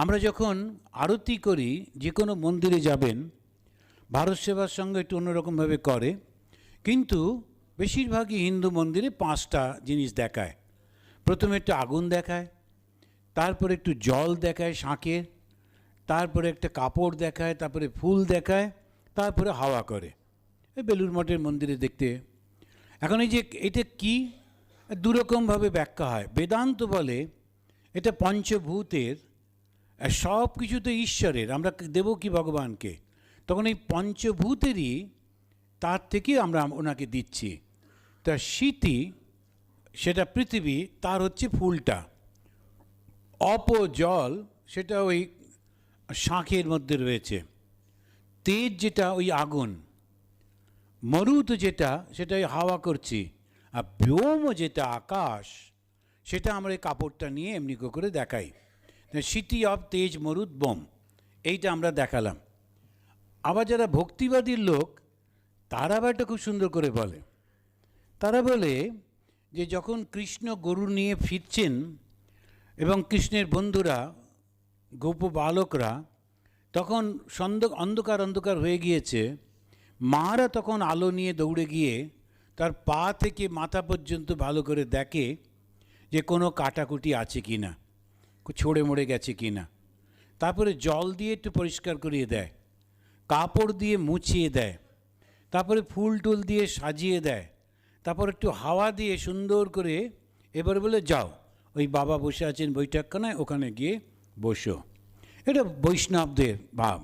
আমরা যখন আরতি করি, যে কোনো মন্দিরে যাবেন, ভারত সেবার সঙ্গে একটু অন্যরকমভাবে করে, কিন্তু বেশিরভাগই হিন্দু মন্দিরে পাঁচটা জিনিস দেখায়। প্রথমে একটু আগুন দেখায়, তারপরে একটু জল দেখায় শাঁখের তারপরে একটা কাপড় দেখায়, তারপরে ফুল দেখায়, তারপরে হাওয়া করে। এই বেলুর মঠের মন্দিরে দেখতে। এখন এই যে এটা কি? দুরকমভাবে ব্যাখ্যা হয়। বেদান্ত বলে এটা পঞ্চভূতের আর সব কিছু তো ঈশ্বরের, আমরা দেবো কি ভগবানকে? তখন এই পঞ্চভূতেরই তার থেকে আমরা ওনাকে দিচ্ছি। তা শীতি সেটা পৃথিবী, তার হচ্ছে ফুলটা। অপ জল সেটা ওই শাঁখের মধ্যে রয়েছে। তেজ যেটা, ওই আগুন। মরুত যেটা সেটা হাওয়া করছি। আর ব্যোম যেটা, আকাশ, সেটা আমরা এই কাপড়টা নিয়ে এমনি করে দেখাই। সিটি অফ তেজ মরুদ বোম, এইটা আমরা দেখালাম। আবার যারা ভক্তিবাদীর লোক, তারা আবার এটা খুব সুন্দর করে বলে। তারা বলে যে যখন কৃষ্ণ গরু নিয়ে ফিরছেন এবং কৃষ্ণের বন্ধুরা, গোপ বালকরা, তখন সন্দ অন্ধকার অন্ধকার হয়ে গিয়েছে। মারা তখন আলো নিয়ে দৌড়ে গিয়ে তার পা থেকে মাথা পর্যন্ত ভালো করে দেখে যে কোনো কাটাকুটি আছে কি না ছড়ে মরে গেছে কি না তারপরে জল দিয়ে একটু পরিষ্কার করিয়ে দেয়, কাপড় দিয়ে মুছিয়ে দেয়, তারপরে ফুল টুল দিয়ে সাজিয়ে দেয়, তারপর একটু হাওয়া দিয়ে সুন্দর করে এবার বলে, যাও, ওই বাবা বসে আছেন বৈঠকখানায়, ওখানে গিয়ে বসো। এটা বৈষ্ণবদের ভাব।